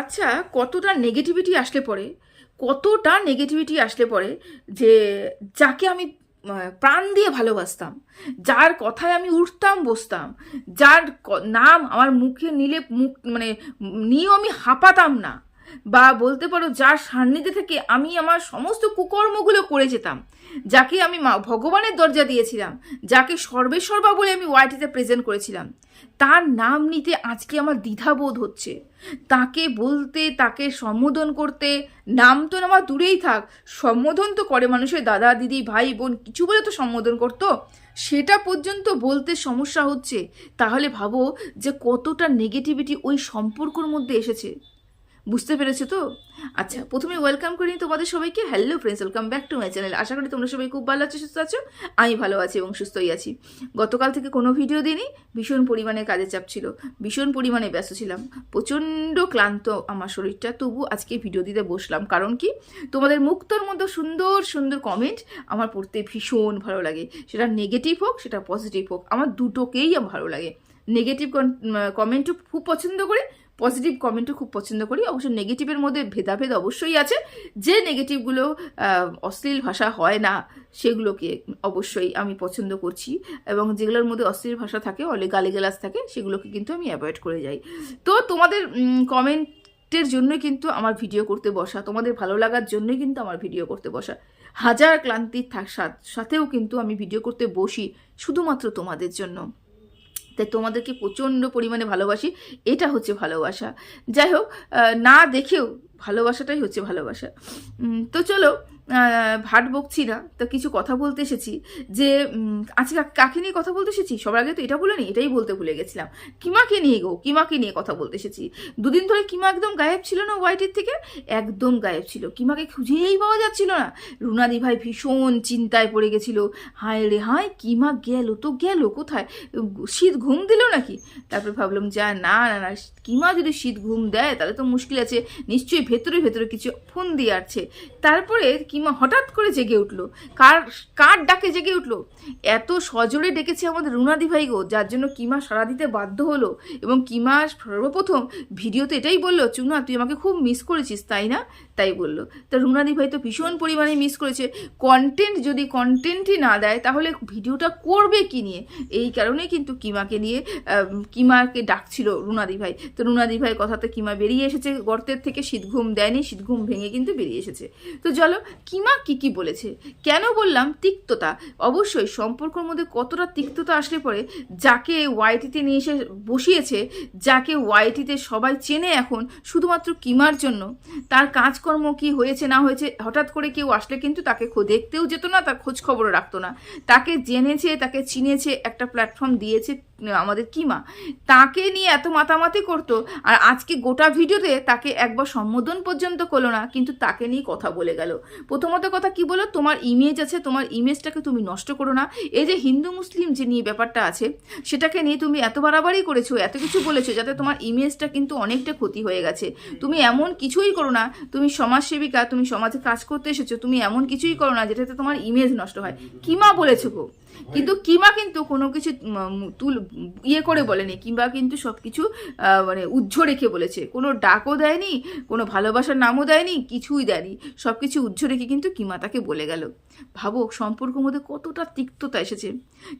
আচ্ছা কতটা নেগেটিভিটি আসলে পরে কতটা নেগেটিভিটি আসলে পরে যে, যাকে আমি প্রাণ দিয়ে ভালোবাসতাম, যার কথায় আমি উঠতাম, বসতাম, যার নাম আমার মুখে নিলে মুখ মানে নিয়েও আমি হাঁপাতাম না। বা বলতে পারো যার সান্নিধ্যে থেকে আমি আমার সমস্ত কুকর্মগুলো করে যেতাম, যাকে আমি মা- ভগবানের দরজা দিয়েছিলাম, যাকে সর্বেসর্বা বলে আমি ওয়াইটিতে প্রেজেন্ট করেছিলাম, তার নাম নিতে আজকে আমার দ্বিধাবোধ হচ্ছে। তাকে বলতে, তাকে সম্বোধন করতে, নাম তো আমার দূরেই থাক, সম্বোধন তো করে মানুষের দাদা, দিদি, ভাই, বোন, কিছু বলে তো সম্বোধন করতো। সেটা পর্যন্ত বলতে সমস্যা হচ্ছে। তাহলে ভাবো যে কতটা নেগেটিভিটি ওই সম্পর্কর মধ্যে এসেছে। বুঝতে পেরেছ তো? আচ্ছা প্রথমে ওয়েলকাম করি তোমাদের সবাইকে। Hello friends welcome back to my channel আশা করি তোমরা সবাই খুব ভালো আছো, সুস্থ আছো। আমি ভালো আছি এবং সুস্থই আছি। গতকাল থেকে কোনো ভিডিও দিইনি, ভীষণ পরিমাণে কাজের চাপ ছিল। ভীষণ পরিমাণে ব্যস্ত ছিলাম। প্রচণ্ড ক্লান্ত আমার শরীরটা তবু আজকে ভিডিও দিতে বসলাম। কারণ কি? তোমাদের মুক্তর মধ্যে সুন্দর সুন্দর কমেন্ট আমার পড়তে ভীষণ ভালো লাগে। সেটা নেগেটিভ হোক, সেটা পজিটিভ হোক, আমার দুটোকেই ভালো লাগে। নেগেটিভ কমেন্টও খুব পছন্দ করি পজিটিভ কমেন্টও খুব পছন্দ করি। অবশ্য নেগেটিভের মধ্যে ভেদাভেদ অবশ্যই আছে। যে নেগেটিভগুলো অশ্লীল ভাষা হয় না, সেগুলোকে অবশ্যই আমি পছন্দ করছি এবং যেগুলোর মধ্যে অশ্লীল ভাষা থাকে, অলে গালিগালাজ থাকে, সেগুলোকে কিন্তু আমি অ্যাভয়েড করে যাই। তো তোমাদের কমেন্টের জন্যই কিন্তু আমার ভিডিও করতে বসা, তোমাদের ভালো লাগার জন্যই কিন্তু আমার ভিডিও করতে বসা। হাজার ক্লান্তির থাক- সাথেও কিন্তু আমি ভিডিও করতে বসি, শুধুমাত্র তোমাদের জন্য। তাই তোমাদেরকে প্রচণ্ড পরিমাণে ভালোবাসি। এটা হচ্ছে ভালোবাসা। যাই হোক না দেখেও ভালোবাসাটাই হচ্ছে ভালোবাসা। তো চলো ভাট বকছি না, তো কিছু কথা বলতে এসেছি যে আজকে কাকে নিয়ে কথা বলতে এসেছি? সবার আগে তো এটা বলে নি, এটাই বলতে ভুলে গেছিলাম। কিমাকে নিয়ে গো, কিমাকে নিয়ে কথা বলতে এসেছি? দুদিন ধরে কিমা একদম গায়েব ছিল না ওয়াইটির থেকে? একদম গায়েব ছিল। কিমাকে খুঁজেই পাওয়া যাচ্ছিল না। রুনাদি ভাই ভীষণ চিন্তায় পড়ে গেছিল। হায় রে হায়, কিমা গেল, তো গেল কোথায়? শীত ঘুম দিল নাকি? তারপর ভাবলাম, যা, না না না, কিমা যদি শীত ঘুম দেয়, তাহলে তো মুশকিল আছে। নিশ্চয়ই ভেতরে ভেতরে কিছু ফোন দিয়ে আসছে। তারপরে কিমা হঠাৎ করে জেগে উঠল। কার কার ডাকে জেগে উঠল? এত সজোরে ডেকেছে আমাদের রুনাদি ভাইগো যার জন্য কিমা সারা দিতে বাধ্য হলো। এবং কিমা সর্বপ্রথম ভিডিওতে এটাই বলল, চুনা, তুই আমাকে খুব মিস করেছিস, তাই না? তাই বলল। তা রুনাদি ভাই তো ভীষণ পরিমাণে মিস করেছে। কন্টেন্ট যদি কন্টেন্টই না দেয়, তাহলে ভিডিওটা করবে কি নিয়ে? এই কারণেই কিন্তু কিমাকে নিয়ে কিমাকে ডাকছিল রুনাদি ভাই। তো রুনাদি ভাই কথাতে কিমা বেরিয়ে এসেছে গর্তের থেকে। শীত ঘুম দেয়নি, শীত ঘুম ভেঙে কিন্তু বেরিয়ে এসেছে। তো চলো, কিমা কি কি বলেছে? কেন বললাম তিক্ততা? অবশ্যই সম্পর্কের মধ্যে কতটা তিক্ততা আসলে পরে যাকে ওয়াইটিতে নিয়ে এসে বসিয়েছে, যাকে ওয়াইটিতে সবাই চেনে এখন শুধুমাত্র কিমার জন্য, তার কাজকর্ম কি হয়েছে, না হয়েছে, হঠাৎ করে কেউ আসলে কিন্তু তাকে দেখতেও যেত না, তার খোঁজ খবর রাখতো না। তাকে জেনেছে, তাকে চিনেছে, একটা প্ল্যাটফর্ম দিয়েছে আমাদের কিমা তাকে নিয়ে এত মাতামাতি করতো, আর আজকে গোটা ভিডিওতে তাকে একবার সম্বোধন পর্যন্ত করল না, কিন্তু তাকে নিয়ে কথা বলে গেল। প্রথমত কথা কি বলো? তোমার ইমেজ আছে, তোমার ইমেজটাকে তুমি নষ্ট করো না। এই যে হিন্দু মুসলিম যে নিয়ে ব্যাপারটা আছে, সেটাকে নিয়ে তুমি এত বাড়াবাড়ি করেছ, এত কিছু বলেছ, যাতে তোমার ইমেজটা কিন্তু অনেকটা ক্ষতি হয়ে গেছে। তুমি এমন কিছুই করো না, তুমি সমাজসেবিকা, তুমি সমাজে কাজ করতে এসেছ, তুমি এমন কিছুই করো না, যেটাতে তোমার ইমেজ নষ্ট হয়। কিমা বলেছ গো? কিন্তু কিমা কিন্তু কোনো কিছু তুল ইয়ে করে বলেনি। কিংবা কিন্তু সব কিছু মানে উজ্জ্ব রেখে বলেছে। কোনো ডাকও দেয়নি কোনো ভালোবাসার নামও দেয়নি কিছুই দেয়নি। সব কিছু উজ্জ্ব রেখে কিন্তু কিমা তাকে বলে গেল। ভাবো সম্পর্কের মধ্যে কতটা তিক্ততা এসেছে।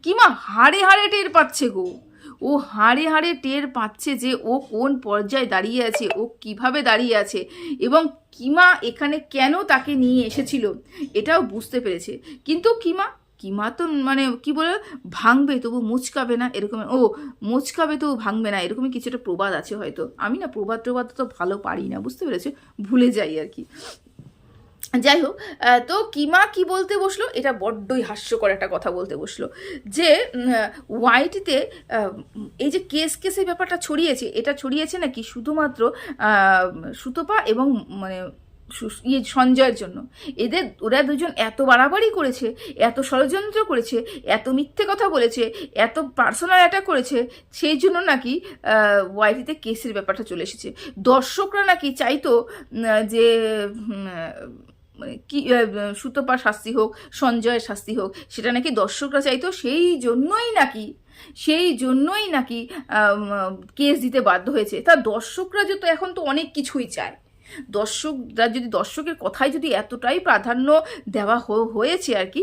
কিমা হাড়ে হাড়ে টের পাচ্ছে গো। ও হাড়ে হাড়ে টের পাচ্ছে যে ও কোন পর্যায়ে দাঁড়িয়ে আছে ও কীভাবে দাঁড়িয়ে আছে এবং কিমা এখানে কেন তাকে নিয়ে এসেছিল এটাও বুঝতে পেরেছে। কিন্তু কিমা কিমা তো মানে কি বলে, ভাঙবে, তবু মুচকাবে না এরকম ও, মুচকাবে তবু ভাঙবে না, এরকমই কিছু একটা প্রবাদ আছে হয়তো। আমি না প্রবাদ প্রবাদ তো ভালো পারি না, বুঝতে পেরেছ? ভুলে যাই আর কি। যাই হোক তো কিমা কি বলতে বসল? এটা বড্ডই হাস্যকর একটা কথা বলতে বসল। যে ওয়াইটিতে এই যে কেস কেসের ব্যাপারটা ছড়িয়েছে, এটা ছড়িয়েছে নাকি শুধুমাত্র সুতপা এবং মানে ইয়ে সঞ্জয়ের জন্য। এদের, ওরা দুজন এত বাড়াবাড়ি করেছে, এত ষড়যন্ত্র করেছে, এত মিথ্যে কথা বলেছে, এত পার্সোনাল অ্যাটাক করেছে, সেই জন্য নাকি ওয়াইটিতে কেসের ব্যাপারটা চলে এসেছে। দর্শকরা নাকি চাইতো যে মানে কি সুতপার শাস্তি হোক, সঞ্জয়ের শাস্তি হোক, সেটা নাকি দর্শকরা চাইতো, সেই জন্যই নাকি, সেই জন্যই নাকি কেস দিতে বাধ্য হয়েছে। তা দর্শকরা যত এখন তো অনেক কিছুই চায়। দর্শকরা যদি দর্শকের কথায় যদি এতটাই প্রাধান্য দেওয়া হয়েছে আর কি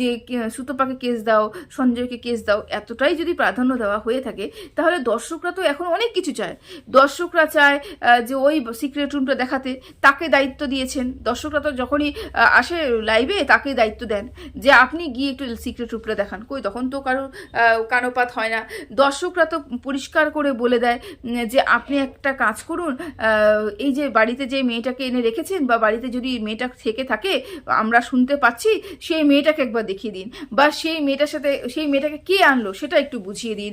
যে সুতপাকে কেস দাও সঞ্জয়কে কেস দাও এতটাই যদি প্রাধান্য দেওয়া হয়ে থাকে তাহলে দর্শকরা তো এখন অনেক কিছু চায়। দর্শকরা চায় যে ওই সিক্রেট রুমটা দেখাতে তাকে দায়িত্ব দিয়েছেন। দর্শকরা তো যখনই আসে লাইভে তাকে দায়িত্ব দেন যে আপনি গিয়ে একটু সিক্রেট রুমটা দেখান। কই তখন তো আহ, কানোপাত হয় না। দর্শকরা তো পরিষ্কার করে বলে দেয় যে আপনি একটা কাজ করুন এই যে বাড়িতে যে মেয়েটাকে এনে রেখেছেন বা বাড়িতে যদি মেয়েটা থেকে থাকে, আমরা শুনতে পাচ্ছি, সেই মেয়েটাকে একবার দেখিয়ে দিন। বা সেই মেয়েটার সাথে, সেই মেয়েটাকে কে আনলো সেটা একটু বুঝিয়ে দিন।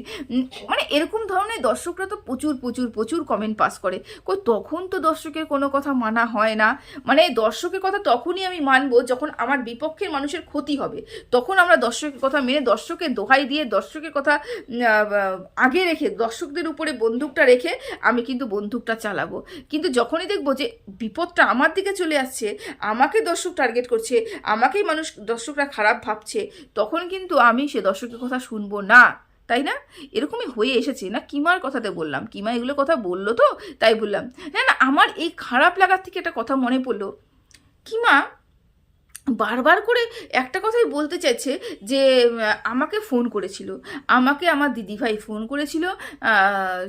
মানে এরকম ধরনের দর্শকরা তো প্রচুর প্রচুর প্রচুর কমেন্ট পাস করে। কই, তখন তো দর্শকের কোনো কথা মানা হয় না। মানে দর্শকের কথা তখনই আমি মানবো যখন আমার বিপক্ষের মানুষের ক্ষতি হবে। তখন আমরা দর্শকের কথা মেনে দর্শকের দোহাই দিয়ে দর্শকের কথা আগে রেখে দর্শকদের উপরে বন্দুকটা রেখে আমি কিন্তু বন্দুকটা চালাবো। কিন্তু যখনই দেখব যে বিপদটা আমার দিকে চলে আসছে, আমাকে দর্শক টার্গেট করছে, আমাকেই মানুষ, দর্শকরা খারাপ ভাবছে, তখন কিন্তু আমি সে দর্শকের কথা শুনব না। তাই না? এরকমই হয়ে এসেছে। না, কিমার কথাতে বললাম? কিমা এগুলো কথা বলল তো? তাই বললাম। না না, আমার এই খারাপ লাগার থেকে একটা কথা মনে পড়ল। কিমা বারবার করে একটা কথাই বলতে চাইছে যে, আমাকে ফোন করেছিল। আমাকে আমার দিদিভাই ফোন করেছিল।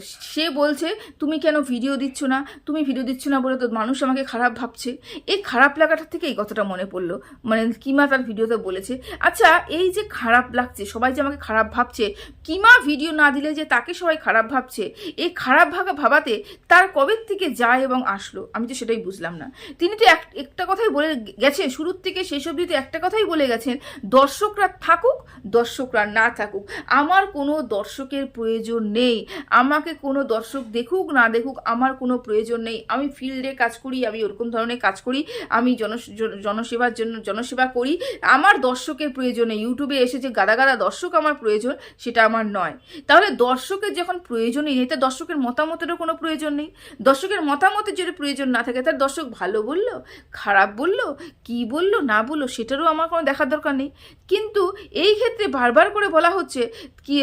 সে বলছে, তুমি কেন ভিডিও দিচ্ছ না? তুমি ভিডিও দিচ্ছ না বলে তো মানুষ আমাকে খারাপ ভাবছে। এই খারাপ লাগাটার থেকে এই কথাটা মনে পড়ল। মানে কিমা তার ভিডিওতে বলেছে আচ্ছা এই যে খারাপ লাগছে, সবাই যে আমাকে খারাপ ভাবছে, কিমা ভিডিও না দিলে যে তাকে সবাই খারাপ ভাবছে? এই খারাপ ভাগা ভাবাতে তার কবে থেকে যায় এবং আসলো? আমি তো সেটাই বুঝলাম না। তিনি তো এক- একটা কথাই বলে গেছে, শুরুর থেকে শেষ অবধি তো একটা কথাই বলে গেছেন, দর্শকরা থাকুক, দর্শকরা না থাকুক। আমার কোনো দর্শকের প্রয়োজন নেই। আমাকে কোনো দর্শক দেখুক, না দেখুক, আমার কোনো প্রয়োজন নেই। আমি ফিল্ডে কাজ করি, আমি ওরকম ধরনের কাজ করি, আমি জন, জন- জনসেবার জন্য, জনসেবা করি। আমার দর্শকের প্রয়োজন ইউটিউবে এসে যে গাদা গাদা দর্শক আমার প্রয়োজন, সেটা আমার নয়। তাহলে দর্শকের যখন প্রয়োজনই নেই তা দর্শকের মতামতেরও কোনো প্রয়োজন নেই। দর্শকের মতামতের যদি প্রয়োজন না থাকে তার দর্শক ভালো বলল, খারাপ বলল, কি বলল, না বলল সেটারও আমার কোনো দেখার দরকার নেই। কিন্তু এই ক্ষেত্রে বারবার করে বলা হচ্ছে কি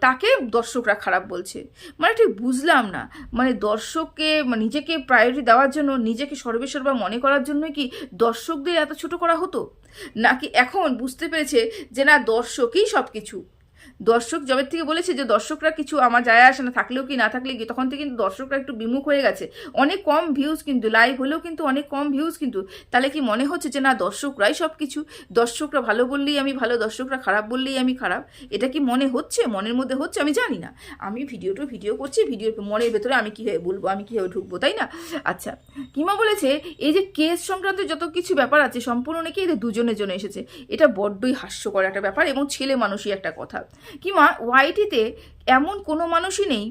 তাকে দর্শকরা খারাপ বলছে। মানে ঠিক বুঝলাম না। মানে দর্শককে মানে নিজেকে প্রায়োরিটি দেওয়ার জন্য, নিজেকে সর্বেসর্বা মনে করার জন্য কি দর্শকদের এত ছোট করা হতো? নাকি এখন বুঝতে পেরেছে যে না, দর্শকই সব কিছু দর্শক জবের থেকে বলেছে যে দর্শকরা কিছু আমার যায় আসে না, থাকলেও কি না থাকলে কি তখন থেকে কিন্তু দর্শকরা একটু বিমুখ হয়ে গেছে। অনেক কম ভিউজ কিন্তু লাইভ হলেও কিন্তু অনেক কম ভিউজ কিন্তু, তাহলে কি মনে হচ্ছে যে না, দর্শকরাই সব কিছু দর্শকরা ভালো বললেই আমি ভালো, দর্শকরা খারাপ বললেই আমি খারাপ? এটা কি মনে হচ্ছে? মনের মধ্যে হচ্ছে? আমি জানি না। আমি ভিডিওটা ভিডিও করছি ভিডিওর মনের ভেতরে আমি কীভাবে বলব, আমি কীভাবে ঢুকবো, তাই না? আচ্ছা কিমা বলেছে, এই যে কেস সংক্রান্ত যত কিছু ব্যাপার আছে, সম্পূর্ণ নাকি এদের দুজনের জন্য এসেছে। এটা বড্ডই হাস্যকর একটা ব্যাপার এবং ছেলে মানুষই একটা কথা। কিমা ওয়াইটিতে এমন কোনো মানুষই নেই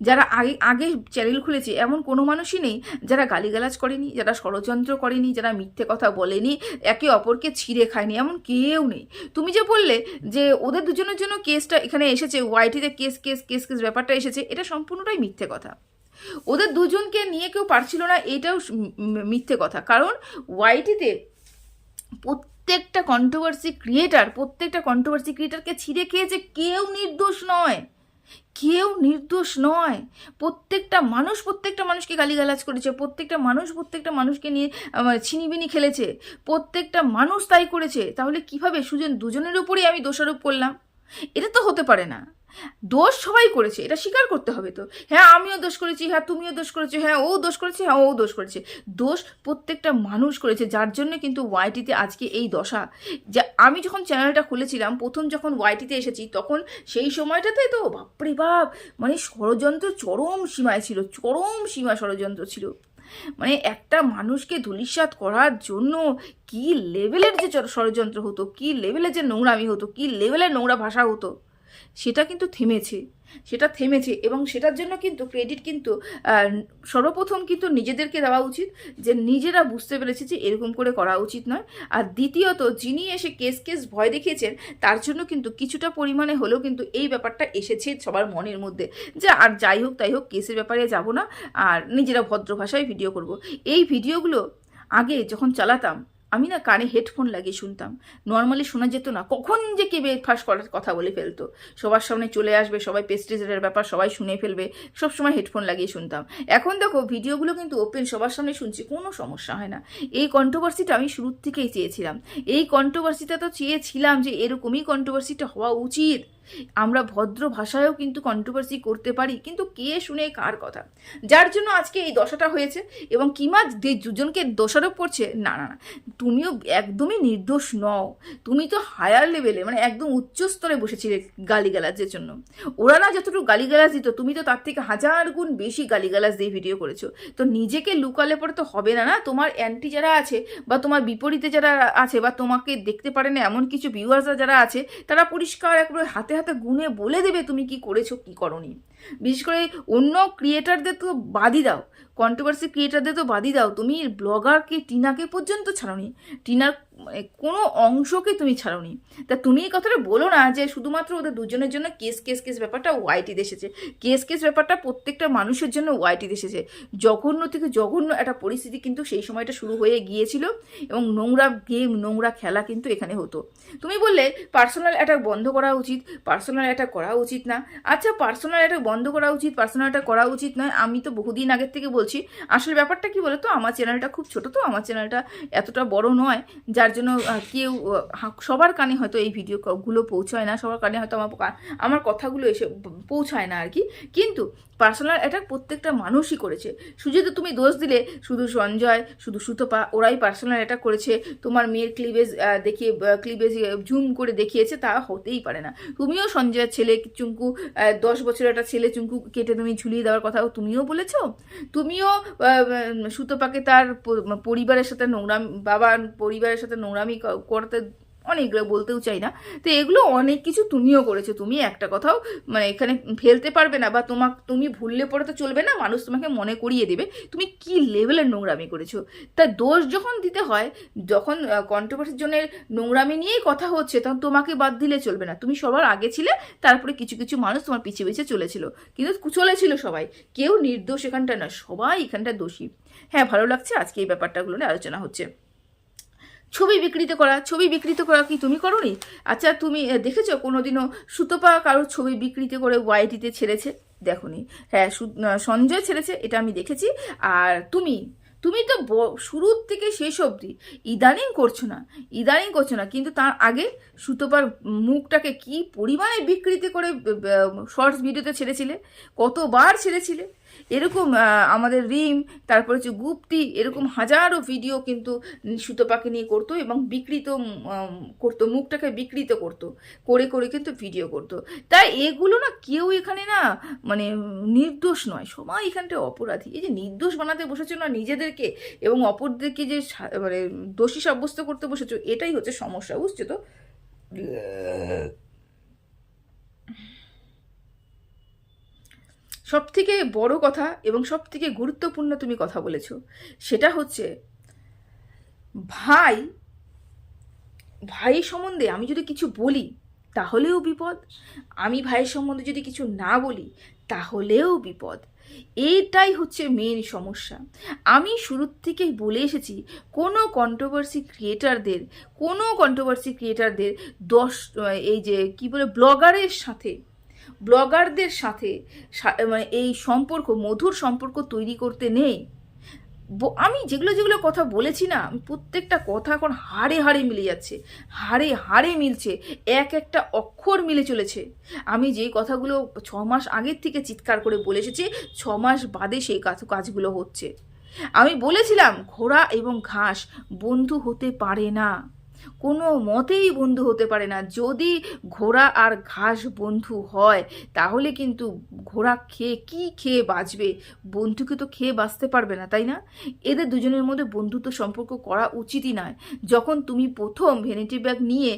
যারা আগে আগে চ্যানেল খুলেছে, এমন কোনো মানুষই নেই যারা গালিগালাজ করেনি, যারা ষড়যন্ত্র করেনি, যারা মিথ্যে কথা বলেনি, একে অপরকে ছিঁড়ে খায়নি, এমন কেউ নেই। তুমি যে বললে যে ওদের দুজনের জন্য কেসটা এখানে এসেছে ওয়াইটিতে কেস কেস কেস কেস ব্যাপারটা এসেছে, এটা সম্পূর্ণটাই মিথ্যে কথা। ওদের দুজনকে নিয়ে কেউ পারছিল না, এটাও মিথ্যে কথা। কারণ ওয়াইটিতে প্রত্যেকটা কন্ট্রোভার্সি ক্রিয়েটার প্রত্যেকটা কন্ট্রোভার্সি ক্রিয়েটারকে ছিঁড়ে খেয়েছে কেউ নির্দোষ নয়। কেউ নির্দোষ নয়। প্রত্যেকটা মানুষ প্রত্যেকটা মানুষকে গালিগালাজ করেছে, প্রত্যেকটা মানুষ প্রত্যেকটা মানুষকে নিয়ে ছিনিবিনি খেলেছে, প্রত্যেকটা মানুষ তাই করেছে। তাহলে কীভাবে সুজন, দুজনের উপরেই আমি দোষারোপ করলাম? এটা তো হতে পারে না। দোষ সবাই করেছে, এটা স্বীকার করতে হবে তো। হ্যাঁ আমিও দোষ করেছি হ্যাঁ তুমিও দোষ করেছ হ্যাঁ ও দোষ করেছে হ্যাঁ ও দোষ করেছে। দোষ প্রত্যেকটা মানুষ করেছে, যার জন্য কিন্তু ওয়াইটিতে আজকে এই দশা। যা আমি যখন চ্যানেলটা খুলেছিলাম, প্রথম যখন ওয়াইটিতে এসেছি, তখন সেই সময়টাতে তো বাপরে বাপ মানে ষড়যন্ত্র চরম সীমায় ছিল, চরম সীমা ষড়যন্ত্র ছিল। মানে একটা মানুষকে ধুলিস্বাদ করার জন্য কি লেভেলের যে ষড়যন্ত্র হতো, কি লেভেলের যে নোংরামি হতো, কি লেভেলের নোংরা ভাষা হতো? সেটা কিন্তু থেমেছে। সেটা থেমেছে এবং সেটার জন্য কিন্তু ক্রেডিট কিন্তু সর্বপ্রথম কিন্তু নিজেদেরকে দেওয়া উচিত যে নিজেরা বুঝতে পেরেছে যে এরকম করে করা উচিত নয়। আর দ্বিতীয়ত, যিনি এসে কেস কেস ভয় দেখিয়েছেন, তার জন্য কিন্তু কিছুটা পরিমাণে হলেও কিন্তু এই ব্যাপারটা এসেছে সবার মনের মধ্যে যে আর যাই হোক তাই হোক কেসের ব্যাপারে যাব না, আর নিজেরা ভদ্র ভাষায় ভিডিও করব। এই ভিডিওগুলো আগে যখন চালাতাম আমি না কানে হেডফোন লাগিয়ে শুনতাম। নর্মালি শোনা যেত না, কখন যে কে ব্রেকফাস্ট করার কথা বলে ফেলতো। সবার সামনে চলে আসবে, সবাই পেস্টিসাইডের ব্যাপার সবাই শুনে ফেলবে সব সময় হেডফোন লাগিয়ে শুনতাম। এখন দেখো, ভিডিওগুলো কিন্তু ওপেন সবার সামনে শুনছি, কোনো সমস্যা হয় না। এই কন্ট্রোভার্সিটা আমি শুরুর থেকেই চেয়েছিলাম। এই কন্ট্রোভার্সিটা তো চেয়েছিলাম যে এরকমই কন্ট্রোভার্সিটা হওয়া উচিত। আমরা ভদ্র ভাষায়ও কিন্তু কন্ট্রোভার্সি করতে পারি, কিন্তু কে শুনে কার কথা? যার জন্য আজকে এই দশাটা হয়েছে এবং কিমা যে দুজনকে দোষারোপ করছে, না না না। তুমিও একদমই নির্দোষ নও। তুমি তো হায়ার লেভেলে মানে একদম উচ্চ স্তরে বসেছিলে গালিগালাজের জন্য। ওরা না যতটুকু গালিগালাজ দিত তুমি তো তার থেকে হাজার গুণ বেশি গালিগালাজ দিয়ে ভিডিও করেছ। তো নিজেকে লুকালে পরে তো হবে না না? তোমার অ্যান্টি যারা আছে বা তোমার বিপরীতে যারা আছে বা তোমাকে দেখতে পারে না এমন কিছু ভিউয়ার্সরা যারা আছে, তারা পরিষ্কার একবারে হাতে হাতে গুনে বলে দেবে তুমি কি করেছ কি করনি। বিশেষ করে অন্য ক্রিয়েটারদের তো বাদই দাও। কন্ট্রোভার্সি ক্রিয়েটারদের তো বাদই দাও। তুমি ব্লগারকে টিনাকে পর্যন্ত ছাড়নি। টিনার মানে কোনো অংশকে তুমি ছাড়নি। তা তুমি এই কথাটা বলো না যে শুধুমাত্র ওদের দুজনের জন্য কেস কেস কেস ব্যাপারটা ওয়াইটি এসেছে। কেস কেস ব্যাপারটা প্রত্যেকটা মানুষের জন্য ওয়াইটি এসেছে। জঘন্য থেকে জঘন্য একটা পরিস্থিতি কিন্তু সেই সময়টা শুরু হয়ে গিয়েছিল এবং নোংরা গেম নোংরা খেলা কিন্তু এখানে হতো। তুমি বললে পার্সোনাল অ্যাটাক বন্ধ করা উচিত। পার্সোনাল অ্যাটাক করা উচিত না। আচ্ছা পার্সোনাল অ্যাটাক বন্ধ করা উচিত পার্সোনালটা করা উচিত নয়। আমি তো বহুদিন আগের থেকে বলছি, আসলে ব্যাপারটা কি বলে তো আমার চ্যানেলটা খুব ছোট তো, আমার চ্যানেলটা এতটা বড় নয়, যার জন্য কেউ সবার কানে হয়তো এই ভিডিওগুলো পৌঁছায় না, সবার কানে হয়তো আমার আমার কথাগুলো এসে পৌঁছায় না আর কি। কিন্তু পার্সোনাল অ্যাটাক প্রত্যেকটা মানুষই করেছে। শুধু তো তুমি দোষ দিলে। শুধু সঞ্জয়, শুধু সুতপা, ওরাই পার্সোনাল অ্যাটাক করেছে। তোমার মেয়ের ক্লিভেজ দেখিয়ে ক্লিবেজ জুম করে দেখিয়েছে, তা হতেই পারে না। তুমিও সঞ্জয়ের ছেলে, চুঙ্কু দশ বছরের একটা ছেলে চুঙ্কু কেটে তুমি ঝুলিয়ে দেওয়ার কথা তুমিও বলেছ। তুমিও সুতপাকে তার পরিবারের সাথে নোংরাম, বাবার পরিবারের সাথে নোংরামি করতে অনেকগুলো বলতেও চাই না। তো এগুলো অনেক কিছু তুমিও করেছ। তুমি একটা কথাও মানে এখানে ফেলতে পারবে না বা তোমাক তুমি ভুললে পরে তো চলবে না, মানুষ তোমাকে মনে করিয়ে দেবে। তুমি কি লেভেলের নোংরামি করেছ? তা দোষ যখন দিতে হয়, যখন কন্ট্রোভার্সির জন্য নোংরামি নিয়েই কথা হচ্ছে, তখন তোমাকে বাদ দিলে চলবে না। তুমি সবার আগে ছিলে, তারপরে কিছু কিছু মানুষ তোমার পিছিয়ে পিছিয়ে চলেছিল। কিন্তু চলেছিল সবাই। কেউ নির্দোষ এখানটা না সবাই এখানটা দোষী। হ্যাঁ ভালো লাগছে আজকে এই ব্যাপারটাগুলো নিয়ে আলোচনা হচ্ছে। ছবি বিকৃত করা, ছবি বিকৃত করা কি তুমি করনি? আচ্ছা তুমি দেখেছ কোনোদিনও সুতপা কারোর ছবি বিকৃত করে ওয়াইটিতে ছেড়েছে? দেখনি। হ্যাঁ সঞ্জয় ছেড়েছে, এটা আমি দেখেছি। আর তুমি তুমি তো শুরুর থেকে শেষ অবধি ইদানিং করছ না, ইদানিং করছ না, কিন্তু তার আগে সুতোপার মুখটাকে কি পরিমাণে বিকৃতি করে শর্টস ভিডিওতে ছেড়েছিলে? কতবার ছেড়েছিলে? এরকম আমাদের রিম, তারপরে হচ্ছে গুপ্তি, এরকম হাজারো ভিডিও কিন্তু সুতপাকে নিয়ে করতো এবং বিকৃত করতো, মুখটাকে বিকৃত করতো, করে করে কিন্তু ভিডিও করতো। তাই এগুলো না কেউ এখানে না মানে নির্দোষ নয়, সবাই এখানটা অপরাধী। এই যে নির্দোষ বানাতে বসেছো না নিজেদেরকে এবং অপরদেরকে যে মানে দোষী সাব্যস্ত করতে বসেছো, এটাই হচ্ছে সমস্যা, বুঝছ তো? সব থেকে বড় কথা এবং সব থেকে গুরুত্বপূর্ণ তুমি কথা বলেছ, সেটা হচ্ছে ভাই ভাই সম্বন্ধে আমি যদি কিছু বলি, তাহলেও বিপদ। আমি ভাইয়ের সম্বন্ধে যদি কিছু না বলি, তাহলেও বিপদ। এটাই হচ্ছে মেন সমস্যা। আমি শুরুর থেকেই বলে এসেছি, কোনো কন্ট্রোভার্সি ক্রিয়েটারদের কোনো কন্ট্রোভার্সি ক্রিয়েটারদের দশ, এই যে, কি বলে ব্লগারের সাথে ব্লগারদের সাথে মানে এই সম্পর্ক, মধুর সম্পর্ক তৈরি করতে নেই। আমি যেগুলো যেগুলো কথা বলেছি না, প্রত্যেকটা কথা এখন হাড়ে হাড়ে মিলে যাচ্ছে। হাড়ে হাড়ে মিলছে। এক একটা অক্ষর মিলে চলেছে। আমি যেই কথাগুলো ছ মাস আগের থেকে চিৎকার করে বলে এসেছি, ছ মাস বাদে সেই কাজ, কাজগুলো হচ্ছে। আমি বলেছিলাম, ঘোড়া এবং ঘাস বন্ধু হতে পারে না। কোনো মতেই বন্ধু হতে পারে না। যদি ঘোড়া আর ঘাস বন্ধু হয়, তাহলে কিন্তু ঘোড়া খেয়ে কি খেয়ে বাঁচবে? বন্ধুকে তো খেয়ে বাঁচতে পারবে না, তাই না? এদের দুজনের মধ্যে বন্ধুত্ব সম্পর্ক করা উচিতই নয়। যখন তুমি প্রথম ভ্যানিটি ব্যাগ নিয়ে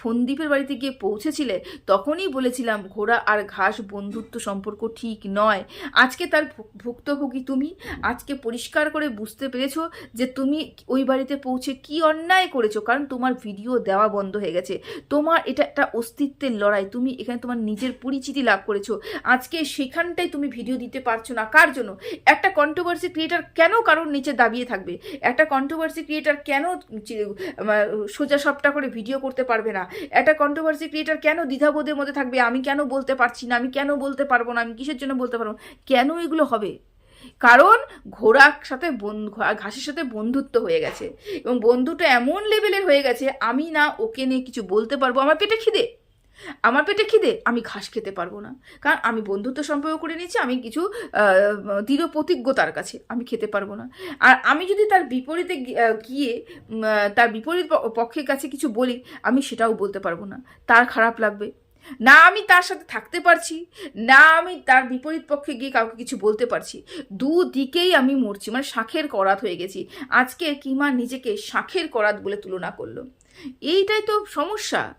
ফন্দীপের বাড়িতে গিয়ে পৌঁছেছিলে, তখনই বলেছিলাম ঘোড়া আর ঘাস বন্ধুত্ব সম্পর্ক ঠিক নয়। আজকে তার ভুক্তভোগী তুমি। আজকে পরিষ্কার করে বুঝতে পেরেছ যে তুমি ওই বাড়িতে পৌঁছে কি অন্যায় করেছ, কারণ তোমার ভিডিও দেওয়া বন্ধ হয়ে গেছে। তোমার এটা একটা অস্তিত্বের লড়াই। তুমি এখানে তোমার নিজের পরিচিতি লাভ করেছ। আজকে সেখানটাই তুমি ভিডিও দিতে পারছ না। কার জন্য? একটা কন্ট্রোভার্সি ক্রিয়েটার কেন কারোর নিচে দাবিয়ে থাকবে? একটা কন্ট্রোভার্সি ক্রিয়েটার কেন সোজা সবটা করে ভিডিও করতে পারবে না? একটা কন্ট্রোভার্সি ক্রিয়েটার কেন দ্বিধাবোধের মধ্যে থাকবে? আমি কেন বলতে পারছি না? আমি কেন বলতে পারব না? আমি কিসের জন্য বলতে পারব? কেন এগুলো হবে? কারণ ঘোড়ার সাথে ঘাসের সাথে বন্ধুত্ব হয়ে গেছে। এবং বন্ধুটা এমন লেভেলের হয়ে গেছে, আমি না ওকে নিয়ে কিছু বলতে পারব, আমার পেটে খিদে। আমার পেটে খিদে, আমি ঘাস খেতে পারব না। কারণ আমি বন্ধুত্ব সম্পর্ক করে নিয়েছি, আমি কিছু দৃঢ় প্রতিজ্ঞ তার কাছে আমি খেতে পারব না। আর আমি যদি তার বিপরীতে গিয়ে তার বিপরীত পক্ষের কাছে কিছু বলি, আমি সেটাও বলতে পারব না। তার খারাপ লাগবে। না আমি তার সাথে থাকতে পারছি, না আমি তার বিপরীত পক্ষে গিয়ে কাউকে কিছু বলতে পারছি। দুদিকেই আমি মরছি মানে শাঁখের করাত হয়ে গেছি। আজকে কিমা নিজেকে শাঁখের করাত বলে তুলনা করল। এইটাই তো সমস্যা।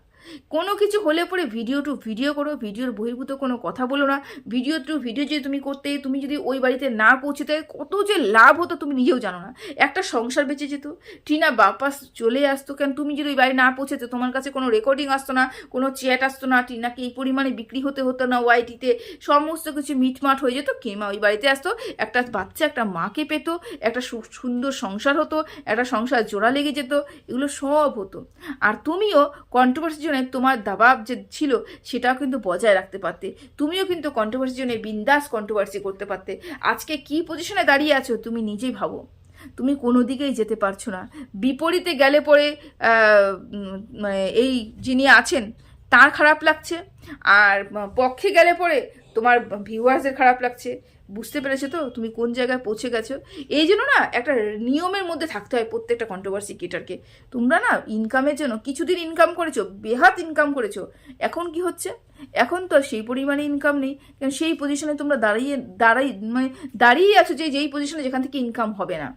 কোনো কিছু হলে পরে ভিডিও টু ভিডিও করো ভিডিওর বহির্ভূত কোনো কথা বলো না। ভিডিও টু ভিডিও যদি তুমি করতে, তুমি যদি ওই বাড়িতে না পৌঁছতে, কত যে লাভ হতো তুমি নিজেও জানো না। একটা সংসার বেঁচে যেত, টিনা বাপাস চলে আসতো কেন? তুমি যদি ওই বাড়ি না পৌঁছাতে, তোমার কাছে কোনো রেকর্ডিং আসতো না, কোনো চ্যাট আসতো না, টিনাকে এই পরিমাণে বিক্রি হতে হতো না ওয়াইটিতে সমস্ত কিছু মিটমাট হয়ে যেত কিমা ওই বাড়িতে আসতো? একটা বাচ্চা, একটা মাকে পেত, একটা সুন্দর সংসার হতো, একটা সংসার জোড়া লেগে যেত, এগুলো সব হতো। আর তুমিও কন্ট্রোভার্সির জন্য তোমার দাবাব যে ছিল, সেটাও কিন্তু বজায় রাখতে পারতে। তুমিও কিন্তু কন্ট্রোভার্সির জন্য বিন্দাস কন্ট্রোভার্সি করতে পারতে। আজকে কি পজিশনে দাঁড়িয়ে আছো তুমি নিজেই ভাবো। তুমি কোনো দিকেই যেতে পারছ না। বিপরীতে গেলে পরে মানে এই যিনি আছেন, তার খারাপ লাগছে। আর পক্ষে গেলে পরে তোমার ভিউয়ার্সের খারাপ লাগছে। বুঝতে পেরেছ তো? তুমি কোন জায়গায় পৌঁছে গেছো? এই জন্য না একটা নিয়মের মধ্যে থাকতে হয় প্রত্যেকটা কন্ট্রোভার্সি ক্রিয়েটারকে তোমরা না ইনকামের জন্য কিছুদিন ইনকাম করেছ, বেহাত ইনকাম করেছ, এখন কি হচ্ছে? এখন তো সেই পরিমাণে ইনকাম নেই, কারণ সেই পজিশনে তোমরা দাঁড়িয়ে, দাঁড়াই মানে দাঁড়িয়ে আছো যে, যেই পজিশনে যেখান থেকে ইনকাম হবে না।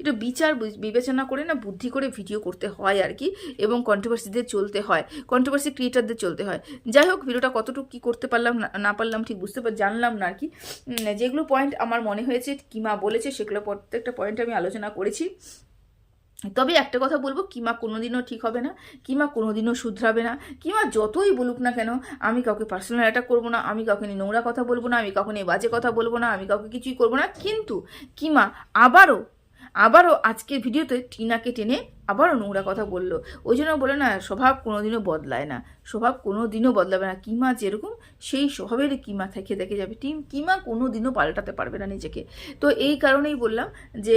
একটু বিচার বিবেচনা করে না বুদ্ধি করে ভিডিও করতে হয় আর কি এবং কন্ট্রোভার্সিদের চলতে হয় কন্ট্রোভার্সি ক্রিয়েটারদের চলতে হয়। যাই হোক, ভিডিওটা কতটুকু কী করতে পারলাম না- পারলাম ঠিক বুঝতে পার জানলাম না আর কি। যেগুলো পয়েন্ট আমার মনে হয়েছে কিমা বলেছে সেগুলো প্রত্যেকটা পয়েন্ট আমি আলোচনা করেছি। তবে একটা কথা বলব, কিমা কোনোদিনও ঠিক হবে না, কিমা কোনোদিনও শুধরাবে না, কিমা যতই বলুক না কেন, আমি কাউকে পার্সোনাল অ্যাটাক করব না, আমি কাউকে নিয়ে নোংরা কথা বলব না, আমি কাউকে বাজে কথা বলব না, আমি কাউকে কিছুই করব না। কিন্তু কিমা আবারও আবারও আজকের ভিডিওতে টিনাকে টেনে আবারও নোংরা কথা বলল। ওই জন্য বলে না, স্বভাব কোনোদিনও বদলায় না। স্বভাব কোনোদিনও বদলাবে না। কিমা যেরকম, সেই স্বভাবের কিমা থেকে দেখে যাবে। টিম কিমা কোনোদিনও পাল্টাতে পারবে না নিজেকে। তো এই কারণেই বললাম যে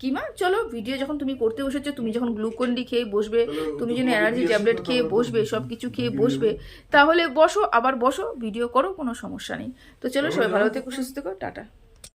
কিমা, চলো ভিডিও যখন তুমি করতে বসেছো, তুমি যখন গ্লুকন ডি খেয়ে বসবে, তুমি যেন এনার্জি ট্যাবলেট খেয়ে বসবে সব কিছু খেয়ে বসবে, তাহলে বসো, আবার বসো ভিডিও করো, কোনো সমস্যা নেই। তো চলো সবাই ভালো থেকো, সুস্থ থেকো, টাটা।